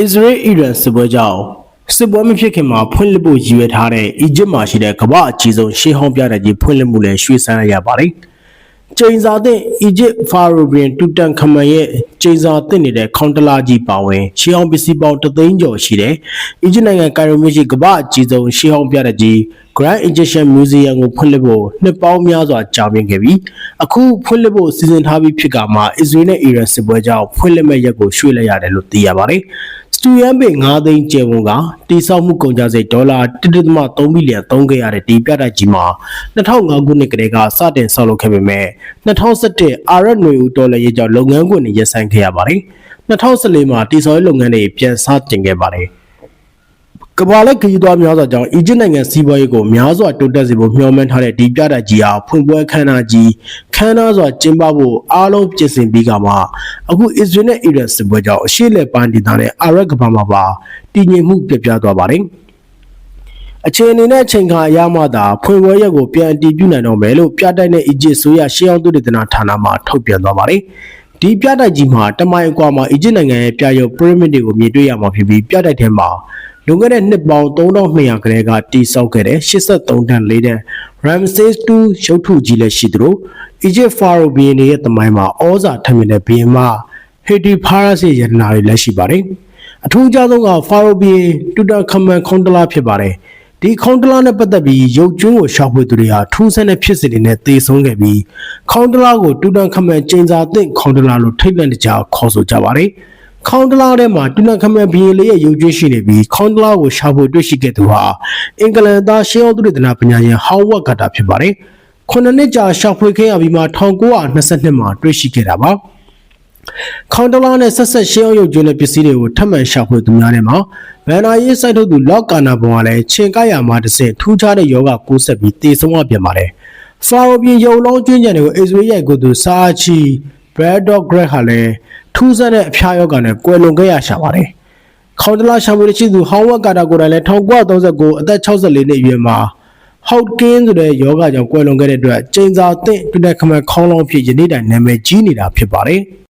အစ္စရေးအီရန်စစ်ပွဲကြောင့်စစ်ပွဲမဖြစ်ခင်မှာဖွင့်လှစ်ဖို့ရည်ရွယ်ထားတဲ့အီဂျစ်မှာရှိတဲ့ကမ္ဘာအကြီးဆုံးရှေးဟောင်းပြတဲ့ကြီးဖွင့်လှစ်မှုလည်းရွှေ့ဆိုင်းလိုက်ရပါတယ်။ကျိန်စာတဲ့အီဂျစ်ဖာရိုဘရင်တူတန်ခမန်ရဲ့ကျိန်စာတဲ့နေတဲ့ခေါင်းတလာကြီးပါဝင်ရှေးဟောင်းပစ္စည်းပေါင်းတသိန်းကျော်ရှိတဲ့အီဂျစ်နိုင်ငံကိုင်ရိုမြို့ရှိကမ္ဘာအကြီးဆုံးရှေးဟောင်းပြတဲ့ကြီး Grand Egyptian Museum ကိုဖွင့်လှစ်ဖို့နှစ်ပေါင်းများစွာကြာမြင့်ခဲ့ပြီးအခုဖွင့်လှစ်ဖို့စီစဉ်ထားပြီးဖြစ်ကမှအစ္စရေးနဲ့အီရန်စစ်ပွဲကြောင့်ဖွင့်လှစ်မဲ့ရက်ကိုရွှေ့လိုက်ရတယ်လို့သိရပါတယ်။စ တူယန်ပေ9သိန်းကျယ်ဝန်းကတိစောက်မှုကုန်ကျစရိတ်ဒေါ်လာ1.3ဘီလီယံသုံးခဲ့ရတဲ့ဒီပြတိုက်ကြီးမှာ2005ခုနှစ်ကတည်းကစတင်ဆောက်လုပ်ခဲ့ပေမဲ့2017အာရပ်နွေဦးဒေါ်လာရေးကြောင့်လုပ်ငန်းခွင်တွေရပ်ဆိုင်းခဲ့ရပါတယ်။2014မှာတိစောက်ရေးလုပ်ငန်းတွေပြန်စတင်ခဲ့ပါတယ်။ ကမ္ဘာလက်ခရီးသွားများစွာကြောင့်အီဂျစ်နိုင်ငံစီးပွားရေးကိုများစွာတိုးတက်စေဖို့မျှော်မှန်းထားတဲ့ဒီပြတိုက်ကြီးဟာဖွင့်ပွဲခမ်းနားကြီးခမ်းနားစွာကျင်းပဖို့အားလုံးပြင်ဆင်ပြီးကမှအခုအစ္စရေးနဲ့အီရန်စစ်ပွဲကြောင့်အရှေ့လက်ပိုင်းဒေသနဲ့အာရပ်ကမ္ဘာမှာပါတည်ငြိမ်မှုပြပြသွားပါတယ်။အခြေအနေနဲ့အချိန်ခါအရမှသာဖွင့်ပွဲရက်ကိုပြန်အတည်ပြုနိုင်တော့မယ်လို့ပြတိုက်နဲ့အီဂျစ်ဆိုရရှေးအောင်သူတေသနာဌာနမှထုတ်ပြန်သွားပါတယ်။ ဒီပြတိုက်ကြီးမှာတမိုင်အကွာမှာအီဂျစ်နိုင်ငံရဲ့ပြရုပ်ပရမစ်တွေကိုမြင်တွေ့ရမှာဖြစ်ပြီးပြတိုက်ထဲမှာလွန်ခဲ့တဲ့နှစ်ပေါင်း3200ခရဲကတည်ဆောက်ခဲ့တဲ့83တန်၄တန် Ramses II ရုပ်ထုကြီးလည်းရှိသလိုအီဂျစ်ဖာရိုဘီယင်ရဲ့တမိုင်းမှာဩဇာထက်မြက်တဲ့ဘီယင်မဟေတီဖာရက်စ်ရဲ့ယတနာတွေလည်းရှိပါတယ်။အထူးခြားဆုံးကဖာရိုဘီယင်တူတာခမန်ခွန်တလာဖြစ်ပါတယ်။ ဒီခေါင်းတလားနဲ့ပတ်သက်ပြီးရုပ်ကျွန်းကိုရှောက်ဖွေသူတွေဟာထူးဆန်းတဲ့ဖြစ်စဉ်တွေနဲ့သေဆုံးခဲ့ပြီးခေါင်းတလားကိုတူတန်ခမန်ကျင်းစာသင့်ခေါင်းတလားလို့ထိတ်လန့်တကြားခေါ်ဆိုကြပါတယ်။ခေါင်းတလားထဲမှာတူနခမန်ဘီယေလေးရဲ့ရုပ်ကျွေးရှိနေပြီးခေါင်းတလားကိုရှာဖို့တွေ့ရှိခဲ့သူဟာအင်္ဂလန်သားရှေးအောင်သူရတနာပညာရှင်ဟောင်းဝတ်ဂတာဖြစ်ပါတယ်။ခုနှစ်နှစ်ကြာရှာဖွေခဲ့ရပြီးမှ1922မှာတွေ့ရှိခဲ့တာပါ။ခေါင်းတလားနဲ့ဆက်ဆက်ရှေးအောင်ရုပ်ကျွေးတဲ့ပစ္စည်းတွေကိုထပ်မံရှာဖွေသူများထဲမှာ ဗန်နာရေးစိုက်ထုတ်သူလော့ကာနာဘုံကလည်းချင်းကရမှာတစ်ဆင့်ထူးခြားတဲ့ယောဂကူးဆက်ပြီးတည်ဆုံးသွားပြန်ပါတယ်။ဖာရိုပြင်ရုံလုံးကျွင်းကြံတွေကိုအစ္စရေးရိုက်ကိုသူစာချီဘရက်ဒေါ့ဂရက်ဟာလည်းထူးဆန်းတဲ့အဖျားယောဂနဲ့ကွယ်လွန်ခဲ့ရရှာပါတယ်။ခေါင်းတလားရှာဖွေရှိသူဟောင်းဝက်ကာတာကိုယ်တိုင်လည်း1939အသက်64နှစ်အရွယ်မှာဟောက်ကင်းဆိုတဲ့ယောဂကြောင့်ကွယ်လွန်ခဲ့တဲ့အတွက်ကျိန်စာသင့်တူတဲ့ခမခေါင်းလောင်းဖြစ်ယနေ့တိုင်နာမည်ကြီးနေတာဖြစ်ပါတယ်။